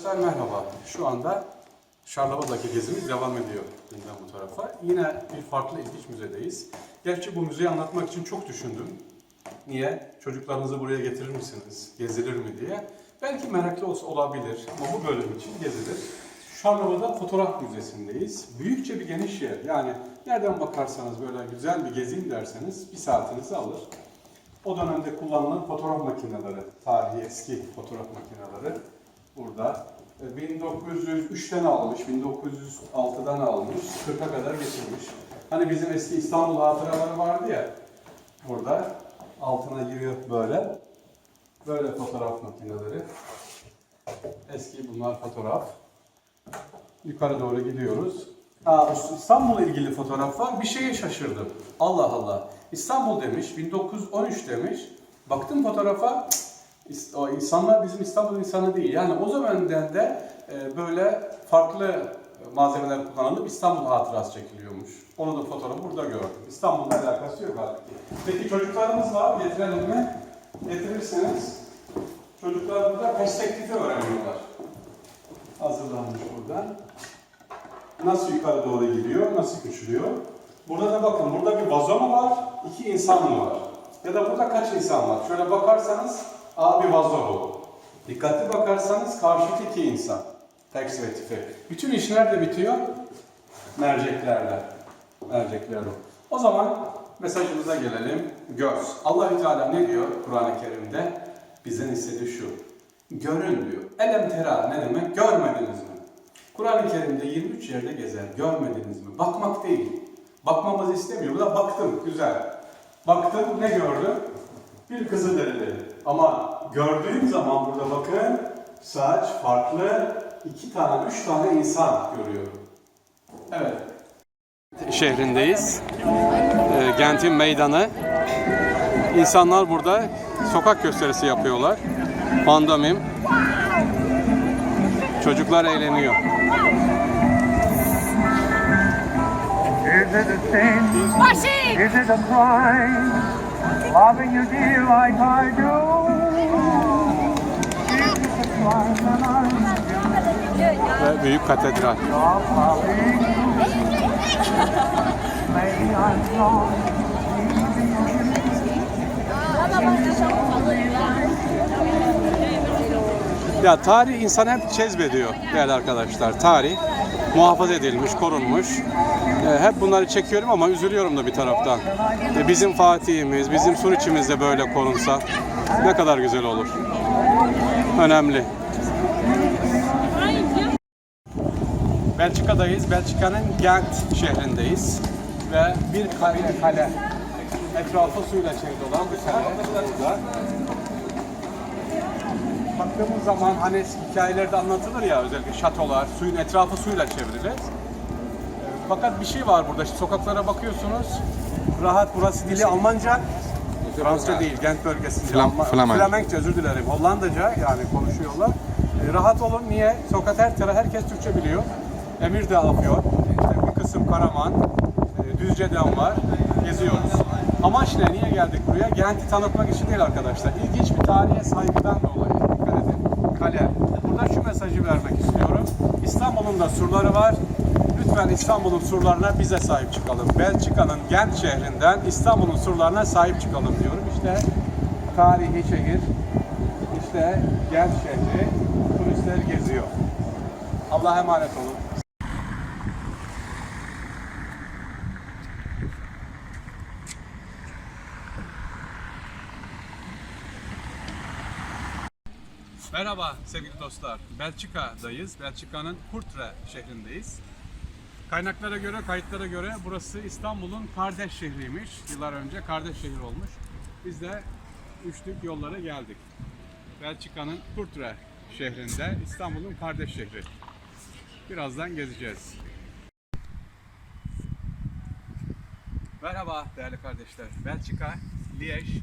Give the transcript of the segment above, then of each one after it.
Arkadaşlar merhaba. Şu anda Şarlova'daki gezimiz devam ediyor yeniden bu tarafa. Yine bir farklı ilginç müzedeyiz. Gerçi bu müzeyi anlatmak için çok düşündüm. Niye? Çocuklarınızı buraya getirir misiniz? Gezilir mi diye. Belki meraklı olsa olabilir ama bu bölüm için gezilir. Şarlova'da Fotoğraf Müzesi'ndeyiz. Büyükçe bir geniş yer. Yani nereden bakarsanız böyle güzel bir gezeyim derseniz bir saatinizi alır. O dönemde kullanılan fotoğraf makineleri, tarihi eski fotoğraf makineleri burada. E, 1903'ten almış, 1906'dan almış, 40'a kadar getirmiş. Hani bizim eski İstanbul hatıraları vardı ya, burada altına giriyor böyle. Böyle fotoğraf makineleri. Eski bunlar fotoğraf. Yukarı doğru gidiyoruz. Aa, İstanbul'la ilgili fotoğraf var. Bir şeye şaşırdım. Allah Allah. İstanbul demiş, 1913 demiş. Baktım fotoğrafa, o insanlar bizim İstanbul insanı değil. Yani o zamandan de e, böyle farklı malzemeler kullanılıp İstanbul hatırası çekiliyormuş. Onu da fotoğrafı burada gördüm. İstanbul'la alakası yok halbuki. Peki çocuklarımız var, getirelim mi? Getirirseniz çocuklar burada perspektifi öğreniyorlar. Hazırlanmış buradan. Nasıl yukarı doğru gidiyor, nasıl küçülüyor? Burada da bakın, burada bir vazo mu var, iki insan mı var? Ya da burada kaç insan var? Şöyle bakarsanız, aa bir vazo bu. Dikkatli bakarsanız karşıki iki insan. Perspektifi. Bütün iş nerede bitiyor? Merceklerle. Mercekler o. Zaman mesajımıza gelelim. Göz. allah Teala ne diyor Kur'an-ı Kerim'de? Bizden istediği şu. Görün diyor. Elem tera ne demek? Görmediniz mi? Kur'an-ı Kerim'de 23 yerde gezer. Görmediniz mi? Bakmak değil. Bakmamızı istemiyor. Bu da baktım. Güzel. Baktım ne gördüm? Bir kızı derili. Ama gördüğüm zaman burada bakın saç farklı iki tane, üç tane insan görüyorum. Evet. Şehrindeyiz. Ee, Gent'in meydanı. İnsanlar burada sokak gösterisi yapıyorlar. Pandomim. Çocuklar eğleniyor. Is it a sin? Is it a crime? Loving you dear like I do. Ve büyük katedral. Ya tarih insan hep cezbediyor değerli arkadaşlar. Tarih muhafaza edilmiş, korunmuş. Ee, hep bunları çekiyorum ama üzülüyorum da bir taraftan. Ee, bizim Fatih'imiz, bizim Suriçimiz de böyle korunsa ne kadar güzel olur. Önemli. Belçika'dayız. Belçika'nın Gent şehrindeyiz. Ve bir kale, kale. Etrafı suyla çevrili olan bir kale. Baktığımız zaman hani hikayelerde anlatılır ya özellikle şatolar, suyun etrafı suyla çevrilir. Fakat bir şey var burada. İşte sokaklara bakıyorsunuz. Rahat burası dili Almanca. Fransızca değil, Gent bölgesinde. Flam- Alman- Flamen. Flamenkçe özür dilerim. Hollandaca yani konuşuyorlar. Ee, rahat olun. Niye? Sokak her taraf herkes Türkçe biliyor. Emir de yapıyor. İşte bir kısım Karaman, e, Düzce'den var. Geziyoruz. Amaç ne? Niye geldik buraya? Gent'i tanıtmak için değil arkadaşlar. İlginç bir tarihe saygıdan dolayı. Dikkat edin. Kale. Burada şu mesajı vermek istiyorum. İstanbul'un da surları var. Lütfen İstanbul'un surlarına bize sahip çıkalım. Belçika'nın Gent şehrinden İstanbul'un surlarına sahip çıkalım diyorum. İşte tarihi şehir, işte Gent şehri, turistler geziyor. Allah'a emanet olun. Merhaba sevgili dostlar. Belçika'dayız. Belçika'nın Courtrai şehrindeyiz. Kaynaklara göre, kayıtlara göre burası İstanbul'un kardeş şehriymiş. Yıllar önce kardeş şehir olmuş. Biz de üçlük yollara geldik. Belçika'nın Courtrai şehrinde İstanbul'un kardeş şehri. Birazdan gezeceğiz. Merhaba değerli kardeşler. Belçika, Liège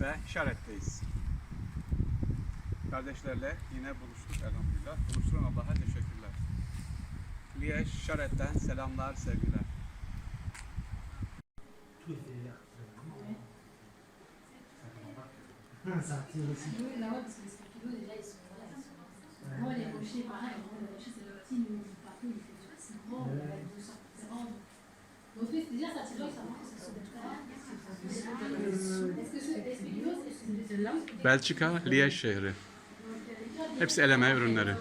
ve Şaret'teyiz. Kardeşlerle yine buluştuk elhamdülillah. Buluşturan Allah'a teşekkürler. Liège, Şaret'ten selamlar, sevgiler. Belçika, Liège şehri. Hepsi eleme ürünleri.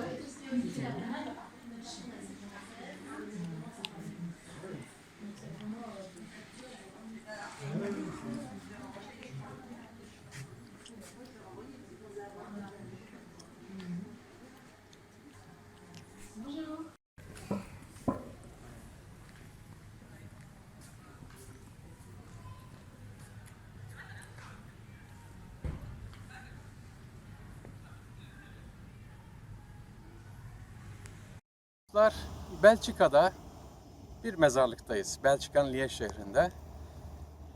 Dostlar, Belçika'da bir mezarlıktayız. Belçika'nın Liège şehrinde.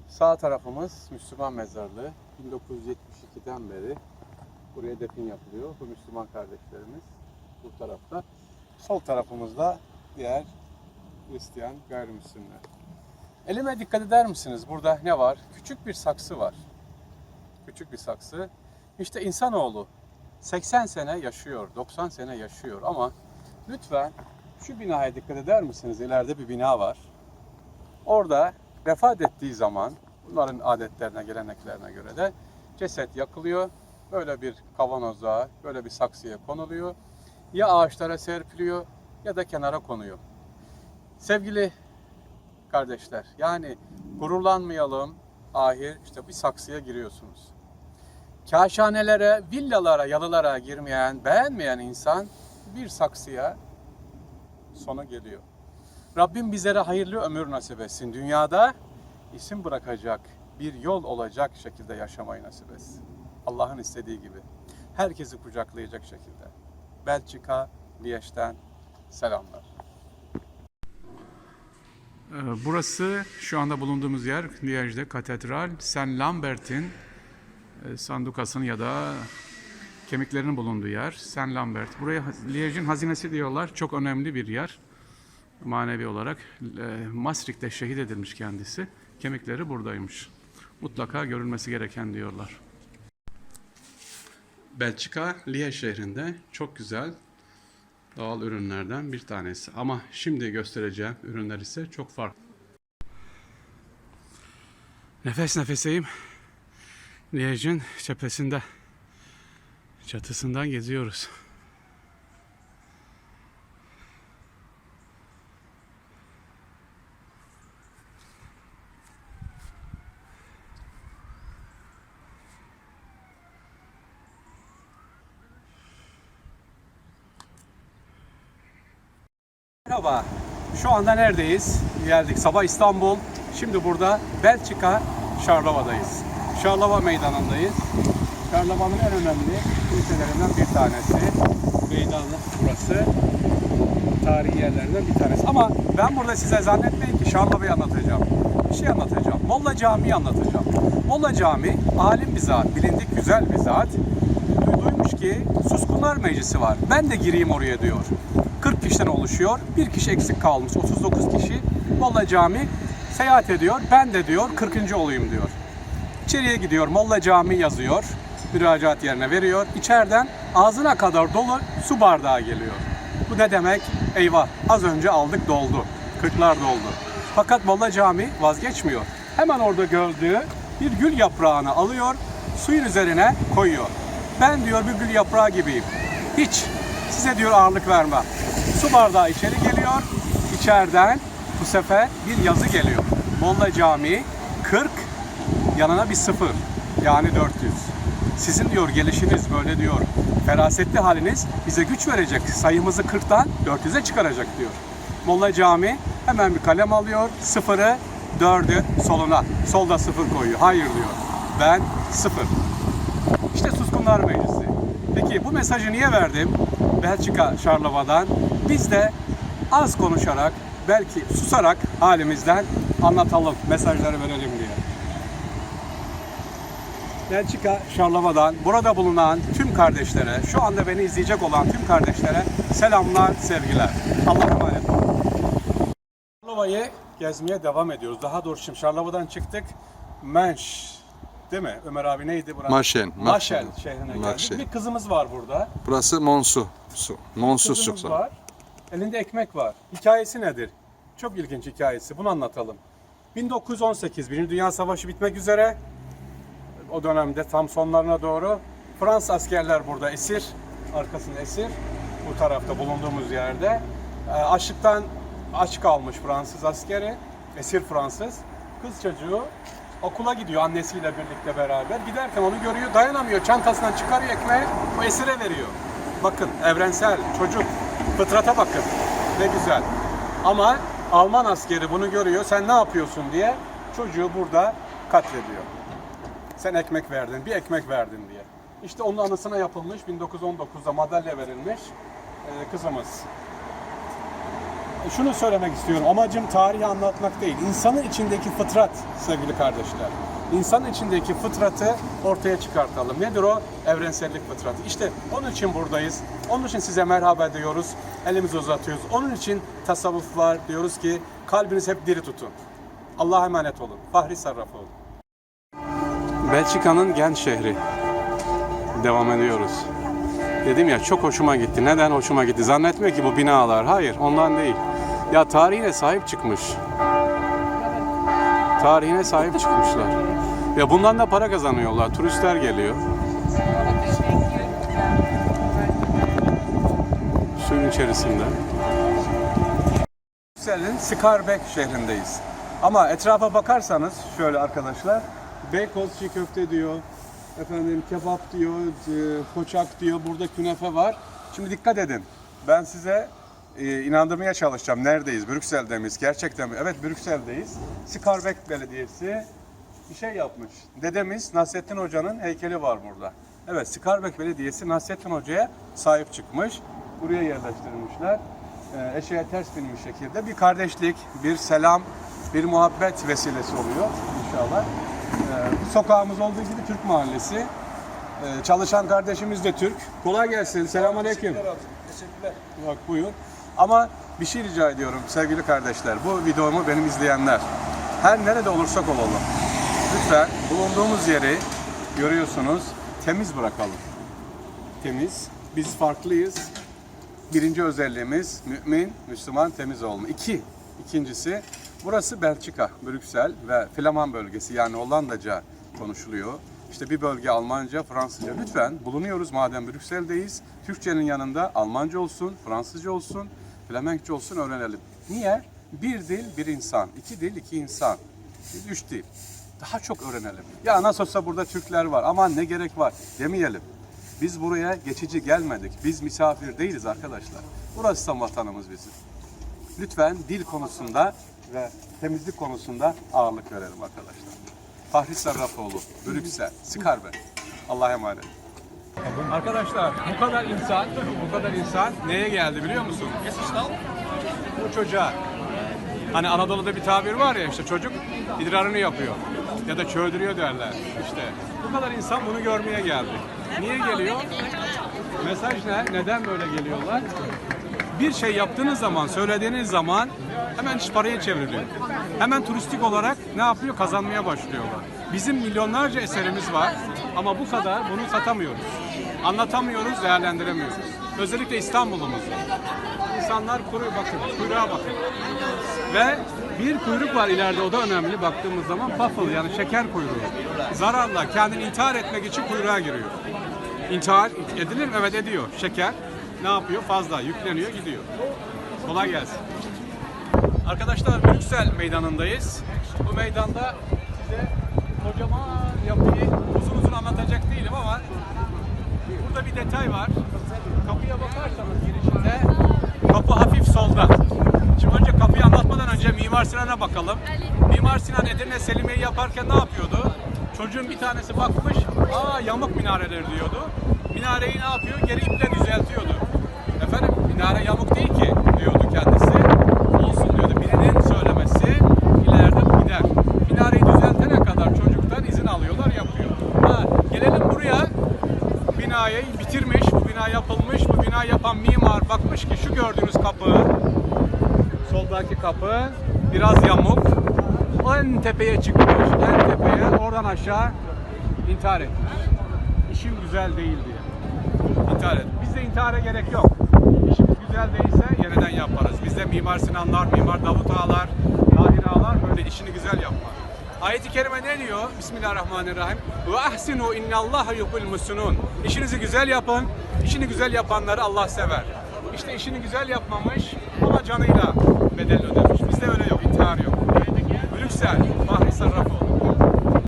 Sağ tarafımız Müslüman mezarlığı. 1972'den beri buraya defin yapılıyor. Bu Müslüman kardeşlerimiz bu tarafta. Sol tarafımızda diğer Hristiyan gayrimüslimler. Elime dikkat eder misiniz? Burada ne var? Küçük bir saksı var. Küçük bir saksı. İşte insanoğlu 80 sene yaşıyor, 90 sene yaşıyor ama lütfen şu binaya dikkat eder misiniz? İleride bir bina var. Orada vefat ettiği zaman bunların adetlerine, geleneklerine göre de ceset yakılıyor. Böyle bir kavanoza, böyle bir saksıya konuluyor. Ya ağaçlara serpiliyor ya da kenara konuyor. Sevgili kardeşler, yani gururlanmayalım. Ahir işte bir saksıya giriyorsunuz. Kaşhanelere, villalara, yalılara girmeyen, beğenmeyen insan bir saksıya sonu geliyor. Rabbim bizlere hayırlı ömür nasip etsin. Dünyada isim bırakacak, bir yol olacak şekilde yaşamayı nasip etsin. Allah'ın istediği gibi. Herkesi kucaklayacak şekilde. Belçika, Liège'den selamlar. Ee, Burası şu anda bulunduğumuz yer Liège'de Katedral Saint Lambert'in e, sandukasının ya da kemiklerinin bulunduğu yer Saint Lambert. Buraya Liège'in hazinesi diyorlar. Çok önemli bir yer manevi olarak. E, Maastricht'te şehit edilmiş kendisi. Kemikleri buradaymış. Mutlaka görülmesi gereken diyorlar. Belçika, Liège şehrinde çok güzel doğal ürünlerden bir tanesi. Ama şimdi göstereceğim ürünler ise çok farklı. Nefes nefeseyim. Liège'in cephesinde çatısından geziyoruz. Merhaba. Şu anda neredeyiz? Geldik. Sabah İstanbul. Şimdi burada Belçika Şarlova'dayız. Şarlova meydanındayız. Şarlova'nın en önemli kiliselerinden bir tanesi. Meydanlık burası. Tarihi yerlerden bir tanesi. Ama ben burada size zannetmeyin ki Şarlova'yı anlatacağım. Bir şey anlatacağım. Molla Camii'yi anlatacağım. Molla Camii alim bir zat, bilindik güzel bir zat. Du- Duymuş ki Suskunlar Meclisi var. Ben de gireyim oraya diyor. 40 kişiden oluşuyor. Bir kişi eksik kalmış. 39 kişi. Molla Camii seyahat ediyor. Ben de diyor 40. olayım diyor. İçeriye gidiyor. Molla Camii yazıyor. Müracaat yerine veriyor. İçeriden ağzına kadar dolu su bardağı geliyor. Bu ne demek? Eyvah az önce aldık doldu. Kırklar doldu. Fakat Molla Camii vazgeçmiyor. Hemen orada gördüğü bir gül yaprağını alıyor. Suyun üzerine koyuyor. Ben diyor bir gül yaprağı gibiyim. Hiç size diyor ağırlık vermem. Su bardağı içeri geliyor. İçeriden bu sefer bir yazı geliyor. Molla Camii 40 yanına bir sıfır yani 400. Sizin diyor gelişiniz böyle diyor ferasetli haliniz bize güç verecek. Sayımızı 40'tan 400'e çıkaracak diyor. Molla Cami hemen bir kalem alıyor. Sıfırı dördü soluna. Solda sıfır koyuyor. Hayır diyor. Ben sıfır. İşte Suskunlar Meclisi. Peki bu mesajı niye verdim? Belçika Şarlova'dan. Biz de az konuşarak, belki susarak halimizden anlatalım, mesajları verelim diye. Belçika Şarlova'dan burada bulunan tüm kardeşlere, şu anda beni izleyecek olan tüm kardeşlere selamlar, sevgiler. Allah'a emanet olun. Şarlova'yı gezmeye devam ediyoruz. Daha doğrusu şimdi Şarlova'dan çıktık. Menş Değil mi? Ömer abi neydi burası? Maşen, Maşel Maşen. şehrine geldik. Maşen. Bir kızımız var burada. Burası Monsu. Su. Monsu Kızımız su. var. Elinde ekmek var. Hikayesi nedir? Çok ilginç hikayesi. Bunu anlatalım. 1918 Birinci Dünya Savaşı bitmek üzere. O dönemde tam sonlarına doğru Fransız askerler burada esir. Arkasında esir. Bu tarafta bulunduğumuz yerde. Ee, açlıktan aç kalmış Fransız askeri. Esir Fransız. Kız çocuğu okula gidiyor annesiyle birlikte beraber. Giderken onu görüyor, dayanamıyor. Çantasından çıkarıyor ekmeği, o esire veriyor. Bakın evrensel, çocuk, fıtrata bakın. Ne güzel. Ama Alman askeri bunu görüyor, sen ne yapıyorsun diye çocuğu burada katlediyor. Sen ekmek verdin, bir ekmek verdin diye. İşte onun anısına yapılmış, 1919'da madalya verilmiş e, kızımız. E, Şunu söylemek istiyorum, amacım tarihi anlatmak değil. İnsanın içindeki fıtrat sevgili kardeşler. İnsanın içindeki fıtratı ortaya çıkartalım. Nedir o? Evrensellik fıtratı. İşte onun için buradayız. Onun için size merhaba diyoruz. Elimizi uzatıyoruz. Onun için tasavvuf var. Diyoruz ki kalbiniz hep diri tutun. Allah'a emanet olun. Fahri Sarrafoğlu. Belçika'nın Gent şehri. Devam ediyoruz. Dedim ya çok hoşuma gitti. Neden hoşuma gitti? Zannetme ki bu binalar. Hayır ondan değil. Ya tarihine sahip çıkmış. Tarihine sahip çıkmışlar. Ya bundan da para kazanıyorlar. Turistler geliyor. Suyun içerisinde. Brüksel'in Skarbek şehrindeyiz. Ama etrafa bakarsanız şöyle arkadaşlar. Beykoz çiğ köfte diyor. Efendim kebap diyor, e, koçak diyor. Burada künefe var. Şimdi dikkat edin. Ben size e, inandırmaya çalışacağım. Neredeyiz? Brüksel'de miyiz? Gerçekten mi? Evet Brüksel'deyiz. Skarbek Belediyesi bir şey yapmış. Dedemiz Nasrettin Hoca'nın heykeli var burada. Evet Skarbek Belediyesi Nasrettin Hoca'ya sahip çıkmış. Buraya yerleştirmişler. Ee, eşeğe ters binmiş şekilde bir kardeşlik, bir selam, bir muhabbet vesilesi oluyor inşallah. Ee, sokağımız olduğu gibi Türk Mahallesi. Ee, çalışan kardeşimiz de Türk. Kolay gelsin. Selamünaleyküm. Teşekkürler. Bak buyur. Ama bir şey rica ediyorum sevgili kardeşler. Bu videomu benim izleyenler. Her nerede olursak olalım. Lütfen bulunduğumuz yeri görüyorsunuz temiz bırakalım. Temiz. Biz farklıyız. Birinci özelliğimiz mümin, Müslüman, temiz olma. İki, ikincisi burası Belçika, Brüksel ve Flaman bölgesi yani Hollandaca konuşuluyor. İşte bir bölge Almanca, Fransızca. Lütfen bulunuyoruz madem Brüksel'deyiz. Türkçenin yanında Almanca olsun, Fransızca olsun, Flemenkçe olsun öğrenelim. Niye? Bir dil, bir insan. İki dil, iki insan. Üç dil. Daha çok öğrenelim. Ya nasıl olsa burada Türkler var. Aman ne gerek var demeyelim. Biz buraya geçici gelmedik. Biz misafir değiliz arkadaşlar. Burası da vatanımız bizim. Lütfen dil konusunda ve temizlik konusunda ağırlık verelim arkadaşlar. Fahri Sarrafoğlu, Brüksel, Skarbe. Allah'a emanet. Arkadaşlar bu kadar insan, bu kadar insan neye geldi biliyor musun? Bu çocuğa. Hani Anadolu'da bir tabir var ya işte çocuk idrarını yapıyor ya da çöldürüyor derler işte. Bu kadar insan bunu görmeye geldi. Niye geliyor? Mesaj ne? Neden böyle geliyorlar? Bir şey yaptığınız zaman, söylediğiniz zaman hemen iş paraya çevriliyor. Hemen turistik olarak ne yapıyor? Kazanmaya başlıyorlar. Bizim milyonlarca eserimiz var ama bu kadar bunu satamıyoruz. Anlatamıyoruz, değerlendiremiyoruz. Özellikle İstanbul'umuzda. İnsanlar kuru bakın, kuyruğa bakın. Ve bir kuyruk var ileride o da önemli baktığımız zaman waffle yani şeker kuyruğu. Zararla kendini intihar etmek için kuyruğa giriyor. İntihar edilir mi? Evet ediyor. Şeker ne yapıyor? Fazla yükleniyor gidiyor. Kolay gelsin. Arkadaşlar Brüksel meydanındayız. Bu meydanda size kocaman yapıyı uzun uzun anlatacak değilim ama burada bir detay var. Kapıya bakarsanız girişinde kapı hafif solda. Şimdi önce kapıyı anlatmadan önce Mimar Sinan'a bakalım. Mimar Sinan Edirne Selimiye'yi yaparken ne yapıyordu? Çocuğun bir tanesi bakmış, aa yamuk minareler diyordu. Minareyi ne yapıyor? Geri iple düzeltiyordu. Efendim minare yamuk değil ki diyordu kendisi. Olsun diyordu. Birinin söylemesi ileride gider. Minareyi düzeltene kadar çocuktan izin alıyorlar, yapıyor. Ha, gelelim buraya binayı bitirmiş, bu bina yapılmış, bu bina yapan mimar bakmış ki şu gördüğünüz kapı, soldaki kapı biraz yamuk. En tepeye çıkmış, en tepeye, oradan aşağı intihar etmiş. İşim güzel değil diye. İntihar etmiş. Bizde intihara gerek yok. İşimiz güzel değilse yeniden yaparız. Bizde Mimar Sinanlar, Mimar Davut Ağalar, Tahir Ağalar böyle işini güzel yapar. Ayet-i Kerime ne diyor? Bismillahirrahmanirrahim. Ve ahsinu innallaha yuhibbul muhsinun. İşinizi güzel yapın. İşini güzel yapanları Allah sever. İşte işini güzel yapmamış ama canıyla bedel ödemiş. 150 Магнуса Рапо.